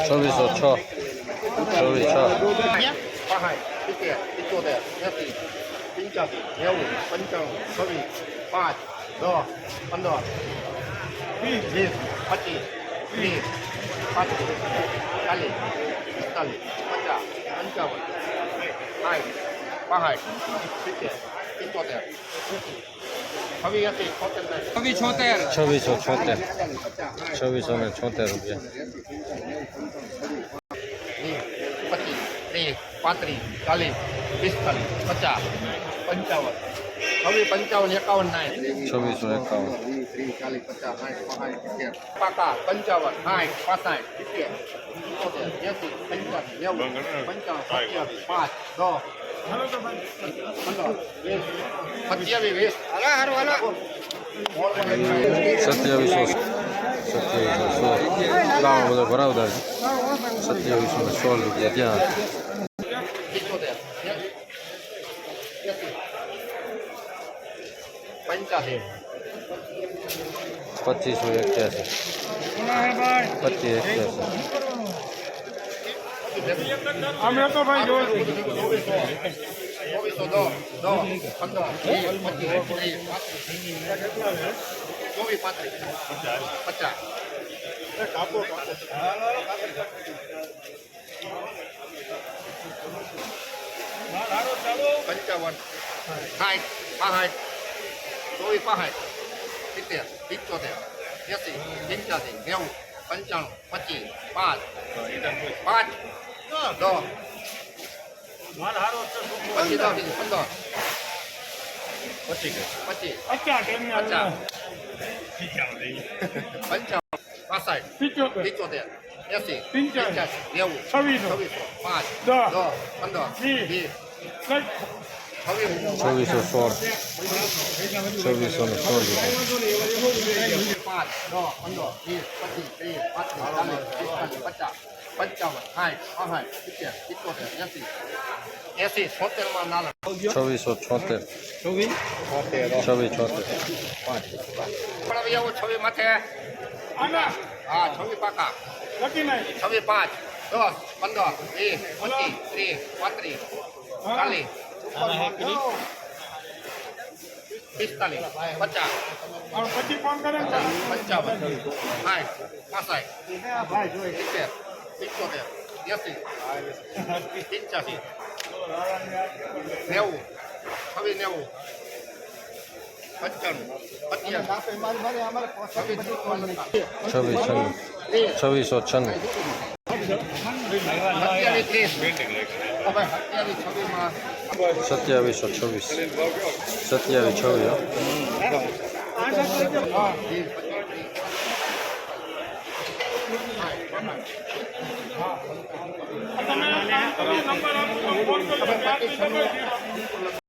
છવ્વીસો છ ચોવીસ છ પહાય સિત્તેર સિત્તોતેર એસી પંચ્યાસી નેવું પંચાણું છવ્વીસ પાંચ દસ પંદર વીસ પચીસ ત્રીસ પાંત્રીસ ચાલીસ પિસ્તાલીસ પચાસ પંચાવન સાઠ પાંસઠ સિત્તેર સિત્તોતેર છવ્વીસ એસી છોતેર છવ્વીસ છોતેર છવ્વીસો ને છોતેર રૂપિયા પાંત્રીસ ચાલીસ પિસ્તાલીસ પચાસ પંચાવન હવે પંચાવન એકાવન નાય છવ્વીસો એકાવન પાકા પંચાવન સાઠ પાસઠ સિત્તેર એંસી નેવું પંચાવન પાંચ દસ સત્યાવીસ વીસ સત્યાવીસો સત્યાવીસો સો ગામમાં બધો ભરાવદાર સત્યાવીસો ને સો રૂપિયા ત્યાં. પંચાસી પચીસો એક્યાસી. પચીસ એક્યાસી. અમે તો ભાઈ જો ચોવીસો દસ દસ પંદર વીસ પચીસ ત્રીસ ચોવીસ પાંત્રીસ પચાસ પંચાવન સાઠ પાંસઠ ચોવીસ પાંસઠ સિત્તેર પિત્તોતેર એંસી પંચ્યાસી નેવું પંચાણું પચીસ પાંચ પાંચ દસ પચીસ દસ પંદર પચીસ પચાસ છવ્વીસો છવ્વીસો પાંચ દસ પંદર વીસ. વીસ છવ્વીસ સોળ છવ્વીસો ને સોળ પાંચ દસ પંદર પચીસ પચાસ પંચાવન સાઠ પાંસઠ સિત્તેર સિત્તોતેર એંસી એંસી છોતેરમાં નાના છવ્વીસો છોતેર છવ્વીસ છોતેર પણ હવે આવો છવ્વીસ માથે હા છવ્વીસ પાકા છવ્વીસ પાંચ દસ પંદર વીસ પચીસ ત્રીસ પાંત્રીસ ચાલીસ પિસ્તાલીસ પચાસ પછી ફોન કરે ને પંચાવન સાઠ પાસઠ સિત્તેર સિત્તોતેર એંસી પંચ્યાસી નેવું છવ્વીસ નેવું પંચાણું પંચ્યાસી છવ્વીસ છવ્વીસ છન્નું છવ્વીસો છન્નું સત્યાવીસ ત્રીસ હવે સત્યાવીસ છવ્વીસમાં સત્યાવીસો છવ્વીસ સત્યાવીસ છવ્વીસ તમે નંબર આપો ફોન કરજો